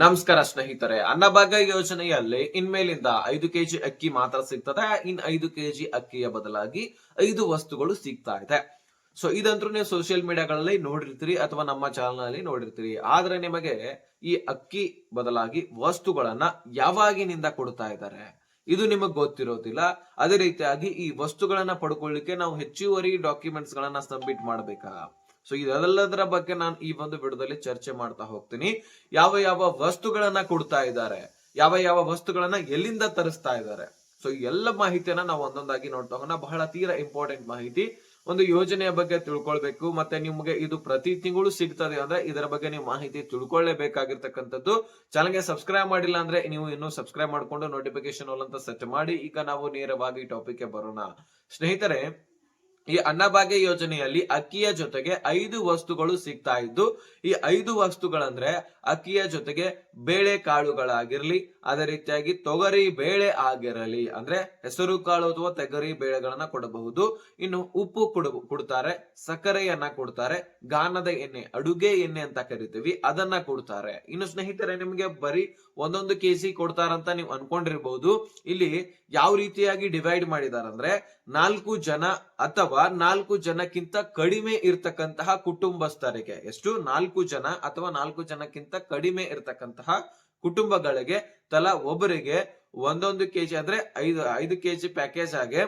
ನಮಸ್ಕಾರ ಸ್ನೇಹಿತರೆ, ಅನ್ನಭಾಗ್ಯ ಯೋಜನೆಯಲ್ಲಿ ಇನ್ಮೇಲಿಂದ ಐದು ಕೆಜಿ ಅಕ್ಕಿ ಮಾತ್ರ ಸಿಗ್ತದೆ. ಇನ್ ಐದು ಕೆಜಿ ಅಕ್ಕಿಯ ಬದಲಾಗಿ ಐದು ವಸ್ತುಗಳು ಸಿಗ್ತಾ ಇದೆ. ಸೊ ಇದಂತೂ ನೀವು ಸೋಷಿಯಲ್ ಮೀಡಿಯಾಗಳಲ್ಲಿ ನೋಡಿರ್ತೀರಿ ಅಥವಾ ನಮ್ಮ ಚಾನಲ್ನಲ್ಲಿ ನೋಡಿರ್ತೀರಿ. ಆದ್ರೆ ನಿಮಗೆ ಈ ಅಕ್ಕಿ ಬದಲಾಗಿ ವಸ್ತುಗಳನ್ನ ಯಾವಾಗಿನಿಂದ ಕೊಡ್ತಾ ಇದ್ದಾರೆ? ಇದು ನಿಮಗೆ ಗೊತ್ತಿರೋದಿಲ್ಲ. ಅದೇ ರೀತಿಯಾಗಿ ಈ ವಸ್ತುಗಳನ್ನ ಪಡ್ಕೊಳ್ಳಿಕ್ಕೆ ನಾವು ಹೆಚ್ಚುವರಿ ಡಾಕ್ಯುಮೆಂಟ್ಸ್ ಗಳನ್ನ ಸಬ್ಮಿಟ್ ಮಾಡ್ಬೇಕಾ? ಸೊ ಇದೆಲ್ಲದರ ಬಗ್ಗೆ ನಾನು ಈ ಒಂದು ವಿಡಿಯೋದಲ್ಲಿ ಚರ್ಚೆ ಮಾಡ್ತಾ ಹೋಗ್ತೀನಿ. ಯಾವ ಯಾವ ವಸ್ತುಗಳನ್ನ ಕೊಡ್ತಾ ಇದ್ದಾರೆ, ಯಾವ ಯಾವ ವಸ್ತುಗಳನ್ನ ಎಲ್ಲಿಂದ ತರಿಸ್ತಾ ಇದ್ದಾರೆ. ಸೊ ಎಲ್ಲ ಮಾಹಿತಿಯನ್ನ ನಾವು ಒಂದೊಂದಾಗಿ ನೋಡ್ತಾ ಹೋಗೋಣ. ಬಹಳ ತೀರಾ ಇಂಪಾರ್ಟೆಂಟ್ ಮಾಹಿತಿ. ಒಂದು ಯೋಜನೆಯ ಬಗ್ಗೆ ತಿಳ್ಕೊಳ್ಬೇಕು, ಮತ್ತೆ ನಿಮ್ಗೆ ಇದು ಪ್ರತಿ ತಿಂಗಳು ಸಿಗ್ತದೆ ಅಂದ್ರೆ ಇದರ ಬಗ್ಗೆ ನೀವು ಮಾಹಿತಿ ತಿಳ್ಕೊಳ್ಳೇಬೇಕಾಗಿರ್ತಕ್ಕಂಥದ್ದು. ಚಾನಲ್ಗೆ ಸಬ್ಸ್ಕ್ರೈಬ್ ಮಾಡಿಲ್ಲ ಅಂದ್ರೆ ನೀವು ಇನ್ನೂ ಸಬ್ಸ್ಕ್ರೈಬ್ ಮಾಡ್ಕೊಂಡು ನೋಟಿಫಿಕೇಶನ್ ಅಂತ ಸೆಟ್ ಮಾಡಿ. ಈಗ ನಾವು ನೇರವಾಗಿ ಟಾಪಿಕ್ಗೆ ಬರೋಣ. ಸ್ನೇಹಿತರೆ ಈ ಅನ್ನಭಾಗ್ಯ ಯೋಜನೆಯಲ್ಲಿ ಅಕ್ಕಿಯ ಜೊತೆಗೆ ಐದು ವಸ್ತುಗಳು ಸಿಗ್ತಾ ಇದ್ದು, ಈ ಐದು ವಸ್ತುಗಳಂದ್ರೆ ಅಕ್ಕಿಯ ಜೊತೆಗೆ ಬೇಳೆ ಕಾಳುಗಳಾಗಿರ್ಲಿ ಅದೇ ರೀತಿಯಾಗಿ ತೊಗರಿ ಬೇಳೆ ಆಗಿರಲಿ, ಅಂದ್ರೆ ಹೆಸರು ಕಾಳು ಅಥವಾ ತೊಗರಿ ಬೇಳೆಗಳನ್ನ ಕೊಡಬಹುದು. ಇನ್ನು ಉಪ್ಪು ಕೊಡ, ಕೊಡ್ತಾರೆ, ಸಕ್ಕರೆಯನ್ನ ಕೊಡ್ತಾರೆ, ಗಾನದ ಎಣ್ಣೆ, ಅಡುಗೆ ಎಣ್ಣೆ ಅಂತ ಕರಿತೀವಿ, ಅದನ್ನ ಕೊಡ್ತಾರೆ. ಇನ್ನು ಸ್ನೇಹಿತರೆ, ನಿಮ್ಗೆ ಬರೀ ಒಂದೊಂದು ಕೆಜಿ ಕೊಡ್ತಾರಂತ ನೀವು ಅನ್ಕೊಂಡಿರ್ಬಹುದು ಇಲ್ಲಿ ಯಾವ ರೀತಿಯಾಗಿ ಡಿವೈಡ್ ಮಾಡಿದಾರಂದ್ರೆ, ನಾಲ್ಕು ಜನ ಅಥವಾ ನಾಲ್ಕು ಜನಕ್ಕಿಂತ ಕಡಿಮೆ ಇರ್ತಕ್ಕಂತಹ ಕುಟುಂಬಸ್ಥರಿಗೆ, ಎಷ್ಟು? ನಾಲ್ಕು ಜನ ಅಥವಾ ನಾಲ್ಕು ಜನಕ್ಕಿಂತ ಕಡಿಮೆ ಇರ್ತಕ್ಕಂತಹ ಕುಟುಂಬಗಳಿಗೆ ತಲಾ ಒಬ್ಬರಿಗೆ ಒಂದೊಂದು ಕೆಜಿ ಅಂದ್ರೆ ಐದು ಐದು ಕೆಜಿ ಪ್ಯಾಕೇಜ್ ಆಗಿ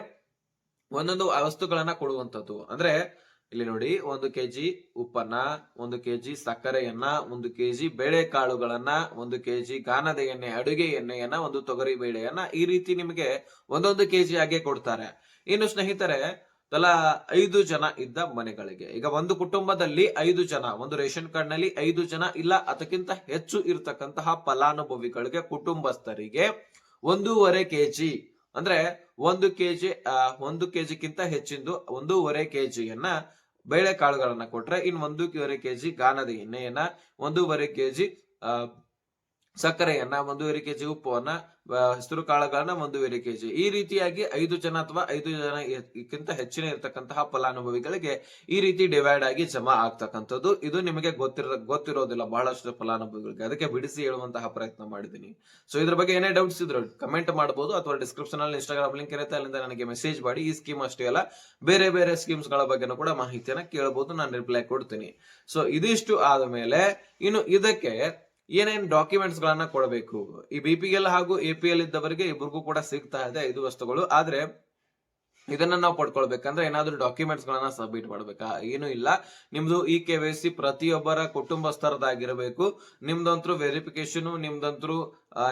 ಒಂದೊಂದು ವಸ್ತುಗಳನ್ನ ಕೊಡುವಂತದ್ದು ಅಂದ್ರೆ ಇಲ್ಲಿ ನೋಡಿ, ಒಂದು ಕೆಜಿ ಉಪ್ಪನ್ನ, ಒಂದು ಕೆಜಿ ಸಕ್ಕರೆಯನ್ನ, ಒಂದು ಕೆಜಿ ಬೇಳೆ ಕಾಳುಗಳನ್ನ ಒಂದು ಕೆಜಿ ಗಾನದ ಎಣ್ಣೆ, ಅಡುಗೆ ಎಣ್ಣೆಯನ್ನ, ಒಂದು ತೊಗರಿ ಬೇಳೆಯನ್ನ ಈ ರೀತಿ ನಿಮಗೆ ಒಂದೊಂದು ಕೆಜಿ ಹಾಗೆ ಕೊಡ್ತಾರೆ. ಇನ್ನು ಸ್ನೇಹಿತರೆ ತಲಾ ಐದು ಜನ ಇದ್ದ ಮನೆಗಳಿಗೆ. ಈಗ ಒಂದು ಕುಟುಂಬದಲ್ಲಿ ಐದು ಜನ, ಒಂದು ರೇಷನ್ ಕಾರ್ಡ್ನಲ್ಲಿ ಐದು ಜನ ಇಲ್ಲ, ಅದಕ್ಕಿಂತ ಹೆಚ್ಚು ಇರತಕ್ಕಂತಹ ಫಲಾನುಭವಿಗಳಿಗೆ, ಕುಟುಂಬಸ್ಥರಿಗೆ ಒಂದೂವರೆ ಕೆಜಿ, ಅಂದ್ರೆ ಒಂದು ಕೆಜಿ ಒಂದು ಕೆಜಿಗಿಂತ ಹೆಚ್ಚಿಂದು ಒಂದೂವರೆ ಕೆಜಿಯನ್ನ ಬೇಳೆ ಕಾಳುಗಳನ್ನ ಕೊಟ್ರೆ ಇನ್ ಒಂದೂವರೆ ಕೆಜಿ ಗಾನದ ಎಣ್ಣೆಯನ್ನ, ಒಂದೂವರೆ ಕೆಜಿ ಸಕ್ಕರೆಯನ್ನ ಒಂದೂವರೆ ಕೆಜಿ ಉಪ್ಪನ್ನ ಹೆಸರು ಕಾಳುಗಳನ್ನ ಒಂದೂವರೆ ಕೆಜಿ. ಈ ರೀತಿಯಾಗಿ ಐದು ಜನ ಅಥವಾ ಐದು ಜನ ಕ್ಕಿಂತ ಹೆಚ್ಚಿನ ಇರತಕ್ಕಂತಹ ಫಲಾನುಭವಿಗಳಿಗೆ ಈ ರೀತಿ ಡಿವೈಡ್ ಆಗಿ ಜಮಾ ಆಗ್ತಕ್ಕಂಥದ್ದು. ಇದು ನಿಮಗೆ ಗೊತ್ತಿರ, ಗೊತ್ತಿರೋದಿಲ್ಲ. ಬಹಳಷ್ಟು ಫಲಾನುಭವಿಗಳಿಗೆ. ಅದಕ್ಕೆ ಬಿಡಿಸಿ ಹೇಳುವಂತಹ ಪ್ರಯತ್ನ ಮಾಡಿದ್ದೀನಿ. ಸೊ ಇದ್ರ ಬಗ್ಗೆ ಏನೇ ಡೌಟ್ಸ್ ಇದ್ರು ಕಮೆಂಟ್ ಮಾಡಬಹುದು ಅಥವಾ ಡಿಸ್ಕ್ರಿಪ್ಷನ್ ಅಲ್ಲಿ ಇನ್ಸ್ಟಾಗ್ರಾಮ್ ಲಿಂಕ್ ಇರುತ್ತೆ, ಅಲ್ಲಿಂದ ನನಗೆ ಮೆಸೇಜ್ ಮಾಡಿ. ಈ ಸ್ಕೀಮ್ ಅಷ್ಟೇ ಅಲ್ಲ, ಬೇರೆ ಬೇರೆ ಸ್ಕೀಮ್ಸ್ಗಳ ಬಗ್ಗೆನೂ ಕೂಡ ಮಾಹಿತಿಯನ್ನ ಕೇಳಬಹುದು ನಾನು ರಿಪ್ಲೈ ಕೊಡ್ತೀನಿ. ಸೊ ಇದಿಷ್ಟು ಆದ ಮೇಲೆ ಇನ್ನು ಇದಕ್ಕೆ ಏನೇನ್ ಡಾಕ್ಯುಮೆಂಟ್ಸ್ ಗಳನ್ನ ಕೊಡಬೇಕು? ಈ ಬಿ ಪಿ ಎಲ್ ಹಾಗೂ ಎ ಪಿ ಎಲ್ ಇದ್ದವರಿಗೆ ಇಬ್ಬರಿಗೂ ಕೂಡ ಸಿಗ್ತಾ ಇದೆ, ಐದು ವಸ್ತುಗಳು. ಆದ್ರೆ ಇದನ್ನ ನಾವು ಪಡ್ಕೊಳ್ಬೇಕಂದ್ರೆ ಏನಾದ್ರೂ ಡಾಕ್ಯುಮೆಂಟ್ಸ್ ಗಳನ್ನ ಸಬ್ಮಿಟ್ ಮಾಡ್ಬೇಕಾ? ಏನು ಇಲ್ಲ. ನಿಮ್ದು ಈ ಕೆ ವೈ ಸಿ ಪ್ರತಿಯೊಬ್ಬರ ಕುಟುಂಬಸ್ಥರದಾಗಿರಬೇಕು ನಿಮ್ದಂತ್ರು ವೆರಿಫಿಕೇಶನ್ ನಿಮ್ದಂತ್ರು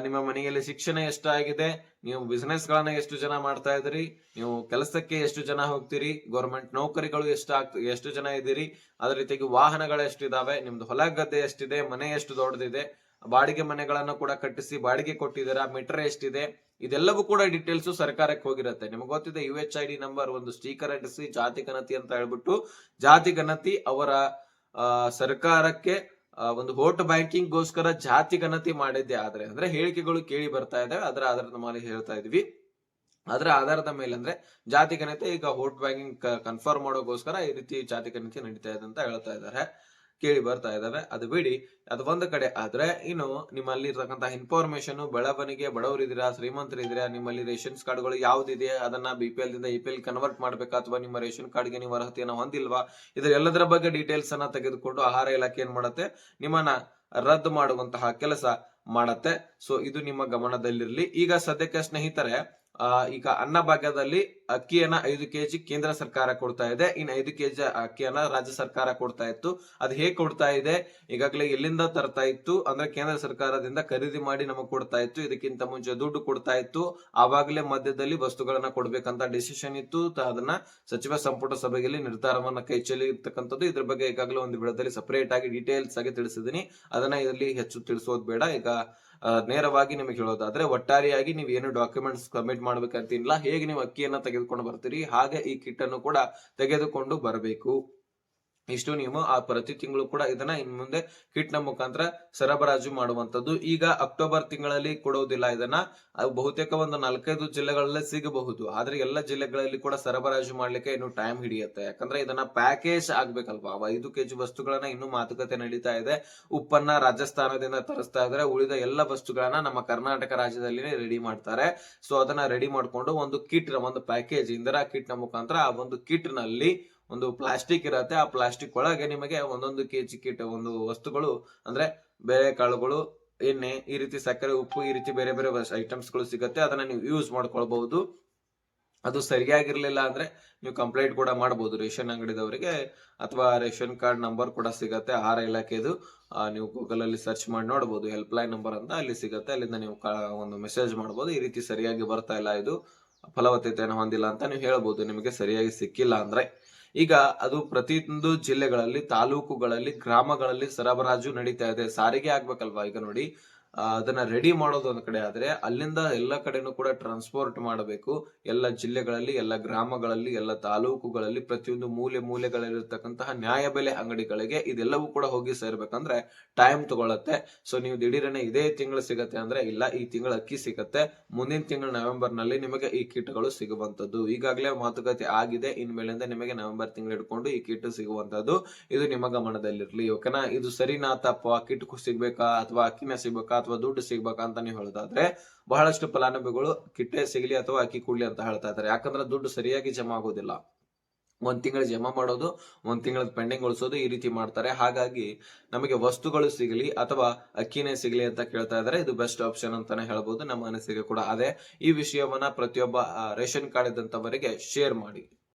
ನಿಮ್ಮ ಮನೆಯಲ್ಲಿ ಶಿಕ್ಷಣ ಎಷ್ಟಾಗಿದೆ, ನೀವು ಬಿಸ್ನೆಸ್ ಗಳನ್ನ ಎಷ್ಟು ಜನ ಮಾಡ್ತಾ ಇದ್ದೀರಿ, ನೀವು ಕೆಲಸಕ್ಕೆ ಎಷ್ಟು ಜನ ಹೋಗ್ತೀರಿ ಗೌರ್ಮೆಂಟ್ ನೌಕರಿಗಳು ಎಷ್ಟು ಎಷ್ಟು ಜನ ಇದ್ದೀರಿ ಅದೇ ರೀತಿಯಾಗಿ ವಾಹನಗಳು ಎಷ್ಟಿದಾವೆ, ನಿಮ್ದು ಹೊಲ ಗದ್ದೆ ಎಷ್ಟಿದೆ, ಮನೆ ಎಷ್ಟು ದೊಡ್ಡದಿದೆ ಬಾಡಿಗೆ ಮನೆಗಳನ್ನ ಕೂಡ ಕಟ್ಟಿಸಿ ಬಾಡಿಗೆ ಕೊಟ್ಟಿದ್ದೀರಾ, ಮೀಟರ್ ಎಷ್ಟಿದೆ, ಇದೆಲ್ಲವೂ ಕೂಡ ಡೀಟೇಲ್ಸ್ ಸರ್ಕಾರಕ್ಕೆ ಹೋಗಿರುತ್ತೆ. ನಿಮಗೆ ಗೊತ್ತಿದೆ U H I D number ಒಂದು ಸ್ಟೀಕರ್ ಅಂಟಿಸಿ ಜಾತಿ ಗಣತಿ ಅಂತ ಹೇಳ್ಬಿಟ್ಟು, ಜಾತಿ ಗಣತಿ ಅವರ ಸರ್ಕಾರಕ್ಕೆ ಒಂದು ವೋಟ್ ಬ್ಯಾಂಕಿಂಗ್ ಗೋಸ್ಕರ ಜಾತಿ ಗಣತಿ ಮಾಡಿದ್ದೆ. ಆದ್ರೆ, ಅಂದ್ರೆ ಹೇಳಿಕೆಗಳು ಕೇಳಿ ಬರ್ತಾ ಇದಾವೆ ಅದರ ಆಧಾರದ ಮೇಲೆ ಹೇಳ್ತಾ ಇದೀವಿ. ಅದರ ಆಧಾರದ ಮೇಲೆ ಅಂದ್ರೆ ಜಾತಿ ಗಣತಿ, ಈಗ ವೋಟ್ ಬ್ಯಾಂಕಿಂಗ್ ಕನ್ಫರ್ಮ್ ಮಾಡೋಗೋಸ್ಕರ ಈ ರೀತಿ ಜಾತಿ ಗಣತಿ ನಡೀತಾ ಇದೆ ಅಂತ ಹೇಳ್ತಾ ಇದ್ದಾರೆ ಕೇಳಿ ಬರ್ತಾ ಇದಾವೆ ಅದು ಬಿಡಿ, ಅದು ಒಂದು ಕಡೆ. ಆದ್ರೆ, ಇನ್ನು ನಿಮ್ಮಲ್ಲಿ ಇರ್ತಕ್ಕಂತಹ ಇನ್ಫಾರ್ಮೇಶನ್ ಬೆಳವಣಿಗೆ, ಬಡವರಿದ್ದೀರಾ, ಶ್ರೀಮಂತರಿದ್ದೀರಾ, ನಿಮ್ಮಲ್ಲಿ ರೇಷನ್ ಕಾರ್ಡ್ಗಳು ಯಾವ್ದಿದೆ, ಅದನ್ನ ಬಿ ಪಿ ಎಲ್ ದಿಂದ ಇ ಪಿ ಎಲ್ ಕನ್ವರ್ಟ್ ಮಾಡ್ಬೇಕಾ, ಅಥವಾ ನಿಮ್ಮ ರೇಷನ್ ಕಾರ್ಡ್ಗೆ ನೀವು ಅರ್ಹತೆಯನ್ನು ಹೊಂದಿಲ್ವಾ? ಇದ್ರ ಎಲ್ಲದರ ಬಗ್ಗೆ ಡೀಟೇಲ್ಸ್ ಅನ್ನ ತೆಗೆದುಕೊಂಡು ಆಹಾರ ಇಲಾಖೆ ಏನ್ ಮಾಡುತ್ತೆ? ನಿಮ್ಮನ್ನ ರದ್ದು ಮಾಡುವಂತಹ ಕೆಲಸ ಮಾಡತ್ತೆ. ಸೊ ಇದು ನಿಮ್ಮ ಗಮನದಲ್ಲಿರಲಿ. ಈಗ ಸದ್ಯಕ್ಕೆ ಸ್ನೇಹಿತರೆ ಈಗ ಅನ್ನಭಾಗ್ಯದಲ್ಲಿ ಅಕ್ಕಿಯನ್ನ ಐದು ಕೆಜಿ ಕೇಂದ್ರ ಸರ್ಕಾರ ಕೊಡ್ತಾ ಇದೆ. ಇನ್ ಐದು ಕೆಜಿ ಅಕ್ಕಿಯನ್ನ ರಾಜ್ಯ ಸರ್ಕಾರ ಕೊಡ್ತಾ ಇತ್ತು. ಅದು ಹೇಗೆ ಕೊಡ್ತಾ ಇದೆ? ಈಗಾಗಲೇ ಎಲ್ಲಿಂದ ತರ್ತಾ ಇತ್ತು? ಅಂದ್ರೆ ಕೇಂದ್ರ ಸರ್ಕಾರದಿಂದ ಖರೀದಿ ಮಾಡಿ ನಮಗೆ ಕೊಡ್ತಾ ಇತ್ತು. ಇದಕ್ಕಿಂತ ಮುಂಚೆ ದುಡ್ಡು ಕೊಡ್ತಾ ಇತ್ತು. ಆವಾಗಲೇ ಮಧ್ಯದಲ್ಲಿ ವಸ್ತುಗಳನ್ನ ಕೊಡ್ಬೇಕಂತ ಡಿಸಿಷನ್ ಇತ್ತು. ಅದನ್ನ ಸಚಿವ ಸಂಪುಟ ಸಭೆಯಲ್ಲಿ ನಿರ್ಧಾರವನ್ನ ಕೈ ಇರ್ತಕ್ಕಂಥದ್ದು ಇದ್ರ ಬಗ್ಗೆ ಈಗಾಗಲೇ ಒಂದು ವಿಡದಲ್ಲಿ ಸಪರೇಟ್ ಆಗಿ ಡೀಟೇಲ್ಸ್ ಆಗಿ ತಿಳಿಸಿದೀನಿ. ಅದನ್ನ ಇಲ್ಲಿ ಹೆಚ್ಚು ತಿಳಿಸೋದು ಬೇಡ. ಈಗ ನೇರವಾಗಿ ನಿಮಗೆ ಹೇಳೋದಾದ್ರೆ, ಒಟ್ಟಾರೆಯಾಗಿ ನೀವು ಏನು ಡಾಕ್ಯುಮೆಂಟ್ಸ್ ಸಬ್ಮಿಟ್ ಮಾಡ್ಬೇಕಂತಿಲ್ಲ. ಹೇಗೆ ನೀವು ಅಕ್ಕಿಯನ್ನ ತೆಗೆದುಕೊಂಡು ಬರ್ತೀರಿ. ಹಾಗೆ ಈ ಕಿಟ್ ಅನ್ನು ಕೂಡ ತೆಗೆದುಕೊಂಡು ಬರಬೇಕು. ಇಷ್ಟು ನೀವು ಆ ಪ್ರತಿ ತಿಂಗಳು ಕೂಡ ಇದನ್ನ ಇನ್ ಮುಂದೆ ಕಿಟ್ನ ಮುಖಾಂತರ ಸರಬರಾಜು ಮಾಡುವಂತದ್ದು ಈಗ ಅಕ್ಟೋಬರ್ ತಿಂಗಳಲ್ಲಿ ಕೊಡುವುದಿಲ್ಲ ಇದನ್ನ. ಬಹುತೇಕ ಒಂದು ನಾಲ್ಕೈದು ಜಿಲ್ಲೆಗಳಲ್ಲೇ ಸಿಗಬಹುದು. ಆದ್ರೆ ಎಲ್ಲ ಜಿಲ್ಲೆಗಳಲ್ಲಿ ಕೂಡ ಸರಬರಾಜು ಮಾಡ್ಲಿಕ್ಕೆ ಇನ್ನು ಟೈಮ್ ಹಿಡಿಯುತ್ತೆ. ಯಾಕಂದ್ರೆ ಇದನ್ನ ಪ್ಯಾಕೇಜ್ ಆಗ್ಬೇಕಲ್ವಾ? ಐದು ಕೆಜಿ ವಸ್ತುಗಳನ್ನ ಇನ್ನು ಮಾತುಕತೆ ನಡೀತಾ ಇದೆ. ಉಪ್ಪನ್ನ ರಾಜಸ್ಥಾನದಿಂದ ತರಿಸ್ತಾ ಇದ್ರೆ ಉಳಿದ ಎಲ್ಲ ವಸ್ತುಗಳನ್ನ ನಮ್ಮ ಕರ್ನಾಟಕ ರಾಜ್ಯದಲ್ಲಿನೇ ರೆಡಿ ಮಾಡ್ತಾರೆ. ಸೊ ಅದನ್ನ ರೆಡಿ ಮಾಡ್ಕೊಂಡು ಒಂದು ಕಿಟ್ ಒಂದು ಪ್ಯಾಕೇಜ್ ಇಂದಿರಾ ಕಿಟ್ನ ಮುಖಾಂತರ ಆ ಒಂದು ಕಿಟ್ನಲ್ಲಿ ಒಂದು ಪ್ಲಾಸ್ಟಿಕ್ ಇರತ್ತೆ. ಆ ಪ್ಲಾಸ್ಟಿಕ್ ಒಳಗೆ ನಿಮಗೆ ಒಂದೊಂದು ಕೆಜಿ ಕಿಟ್, ಒಂದು ವಸ್ತುಗಳು, ಅಂದ್ರೆ ಬೇಳೆಕಾಳುಗಳು ಎಣ್ಣೆ, ಈ ರೀತಿ ಸಕ್ಕರೆ, ಉಪ್ಪು, ಈ ರೀತಿ ಬೇರೆ ಬೇರೆ ಐಟಮ್ಸ್ಗಳು ಸಿಗುತ್ತೆ. ಅದನ್ನ ನೀವು ಯೂಸ್ ಮಾಡ್ಕೊಳ್ಬಹುದು. ಅದು ಸರಿಯಾಗಿರ್ಲಿಲ್ಲ ಅಂದ್ರೆ ನೀವು ಕಂಪ್ಲೇಂಟ್ ಕೂಡ ಮಾಡಬಹುದು ರೇಷನ್ ಅಂಗಡಿದವರಿಗೆ ಅಥವಾ ರೇಷನ್ ಕಾರ್ಡ್ ನಂಬರ್ ಕೂಡ ಸಿಗತ್ತೆ. ಆಹಾರ ಇಲಾಖೆದು ನೀವು ಗೂಗಲ್ ಅಲ್ಲಿ ಸರ್ಚ್ ಮಾಡಿ ನೋಡಬಹುದು ಹೆಲ್ಪ್ ಲೈನ್ ನಂಬರ್ ಅಂತ ಅಲ್ಲಿ ಸಿಗತ್ತೆ. ಅಲ್ಲಿಂದ ನೀವು ಒಂದು ಮೆಸೇಜ್ ಮಾಡಬಹುದು ಈ ರೀತಿ ಸರಿಯಾಗಿ ಬರ್ತಾ ಇಲ್ಲ. ಇದು ಫಲವತ್ತತೆಯನ್ನು ಹೊಂದಿಲ್ಲ ಅಂತ ನೀವು ಹೇಳ್ಬೋದು. ನಿಮಗೆ ಸರಿಯಾಗಿ ಸಿಕ್ಕಿಲ್ಲ ಅಂದ್ರೆ. ಈಗ ಅದು ಪ್ರತಿಯೊಂದು ಜಿಲ್ಲೆಗಳಲ್ಲಿ ತಾಲೂಕುಗಳಲ್ಲಿ ಗ್ರಾಮಗಳಲ್ಲಿ ಸರಬರಾಜು ನಡೀತಾ ಇದೆ. ಸಾರಿಗೆ ಆಗ್ಬೇಕಲ್ವಾ? ಈಗ ನೋಡಿ ಅದನ್ನ ರೆಡಿ ಮಾಡೋದು ಒಂದ್ ಕಡೆ ಆದ್ರೆ ಅಲ್ಲಿಂದ ಎಲ್ಲ ಕಡೆನೂ ಕೂಡ ಟ್ರಾನ್ಸ್ಪೋರ್ಟ್ ಮಾಡಬೇಕು. ಎಲ್ಲ ಜಿಲ್ಲೆಗಳಲ್ಲಿ, ಎಲ್ಲ ಗ್ರಾಮಗಳಲ್ಲಿ, ಎಲ್ಲ ತಾಲೂಕುಗಳಲ್ಲಿ ಪ್ರತಿಯೊಂದು ಮೂಲೆ ಮೂಲೆಗಳಲ್ಲಿರ್ತಕ್ಕಂತಹ ನ್ಯಾಯಬೆಲೆ ಅಂಗಡಿಗಳಿಗೆ ಇದೆಲ್ಲವೂ ಕೂಡ ಹೋಗಿ ಸೇರ್ಬೇಕಂದ್ರೆ ಟೈಮ್ ತಗೊಳತ್ತೆ. ಸೊ ನೀವು ದಿಢೀರನೆ ಇದೇ ತಿಂಗಳು ಸಿಗತ್ತೆ ಅಂದ್ರೆ ಇಲ್ಲ, ಈ ತಿಂಗಳ ಅಕ್ಕಿ ಸಿಗತ್ತೆ. ಮುಂದಿನ ತಿಂಗಳು ನವೆಂಬರ್ನಲ್ಲಿ ನಿಮಗೆ ಈ ಕಿಟ್ಗಳು ಸಿಗುವಂತದ್ದು ಈಗಾಗಲೇ ಮಾತುಕತೆ ಆಗಿದೆ. ಇನ್ಮೇಲಿಂದ ನಿಮಗೆ ನವೆಂಬರ್ ತಿಂಗಳು ಇಟ್ಕೊಂಡು ಈ ಕಿಟ್ ಸಿಗುವಂತದ್ದು ಇದು ನಿಮ್ಮ ಗಮನದಲ್ಲಿರ್ಲಿ ಓಕೆನಾ ಇದು ಸರಿನಾ ತಪ್ಪ? ಕಿಟ್ ಸಿಗ್ಬೇಕಾ ಅಥವಾ ಅಕ್ಕಿನ ಸಿಗ್ಬೇಕಾ? ಅಥವಾ ದುಡ್ಡು ಸಿಗ್ಬೇಕಾ ಅಂತ ನೀವು ಹೇಳೋದಾದ್ರೆ ಬಹಳಷ್ಟು ಫಲಾನುಭವಿಗಳು ಕಿಟ್ಟೆ ಸಿಗಲಿ ಅಥವಾ ಅಕ್ಕಿ ಕೂಡ್ಲಿ ಅಂತ ಹೇಳ್ತಾ ಇದ್ದಾರೆ. ಯಾಕಂದ್ರೆ ದುಡ್ಡು ಸರಿಯಾಗಿ ಜಮಾ ಆಗೋದಿಲ್ಲ. ಒಂದ್ ತಿಂಗಳು ಜಮಾ ಮಾಡೋದು, ಒಂದ್ ತಿಂಗಳ ಪೆಂಡಿಂಗ್ ಉಳಿಸೋದು ಈ ರೀತಿ ಮಾಡ್ತಾರೆ. ಹಾಗಾಗಿ ನಮಗೆ ವಸ್ತುಗಳು ಸಿಗಲಿ ಅಥವಾ ಅಕ್ಕಿನೇ ಸಿಗಲಿ ಅಂತ ಕೇಳ್ತಾ ಇದ್ದಾರೆ. ಇದು ಬೆಸ್ಟ್ ಆಪ್ಷನ್ ಅಂತಾನೆ ಹೇಳ್ಬೋದು. ನಮ್ಮ ಅನಿಸಿಕೆ ಕೂಡ ಅದೇ. ಈ ವಿಷಯವನ್ನ ಪ್ರತಿಯೊಬ್ಬ ರೇಷನ್ ಕಾರ್ಡ್ ಇದ್ದಂತವರಿಗೆ ಶೇರ್ ಮಾಡಿ.